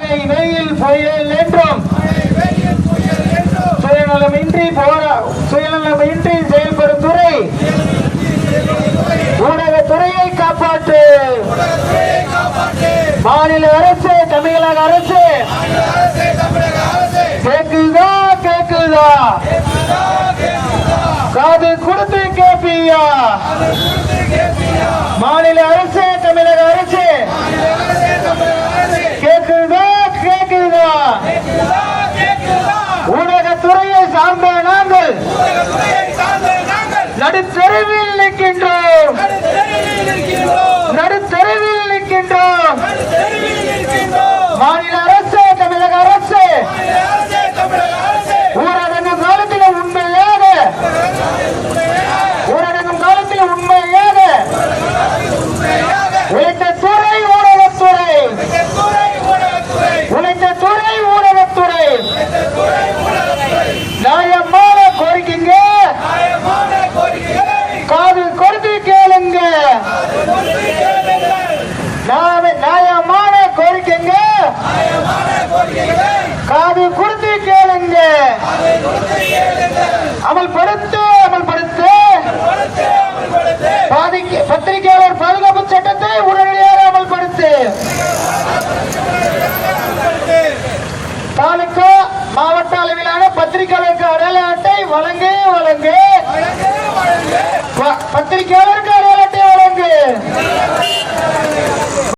வெயில் புயல் என்றும். சுயநலமின்றி போரா சுயநலமின்றி செயல்படும் துறை. ஊடகத்துறையை காப்பாற்று. மாநில அரசு தமிழக அரசு. கேக்குதா கேக்குதா? காது கொடுத்து கேப்பியா? மாநில அரசு தமிழக அரசு கேக்குதா கேக்குதா ஊடகத்துறையை சார்ந்த நாங்கள் நடுத்தெருவில் நிற்கின்றோம். நடுத்தெருவில் நிற்கின்றோம். மாநில அரசு தமிழக அரசு ஊரடங்கு காலத்தில் உண்மையாக ஊரடங்கு காலத்தில் உண்மையாக உழைத்த துறை ஊடகத்துறை உழைத்த துறை ஊடகத்துறை நியாயமான கோரிக்கைங்க காது கொடுத்து கேளுங்க நியாய- நியாயமான கோரிக்கைங்க. காது கொடுத்து கேளுங்க. அமல்படுத்து அமல்படுத்து. பத்திரிகையாளர் பாதுகாப்பு சட்டத்தை உடனடியாக அமல்படுத்து. தாலுகா மாவட்ட அளவிலான பத்திரிகையாளருக்கு அடையாள அட்டை வழங்கு வழங்கு. அட்டை வழங்கு.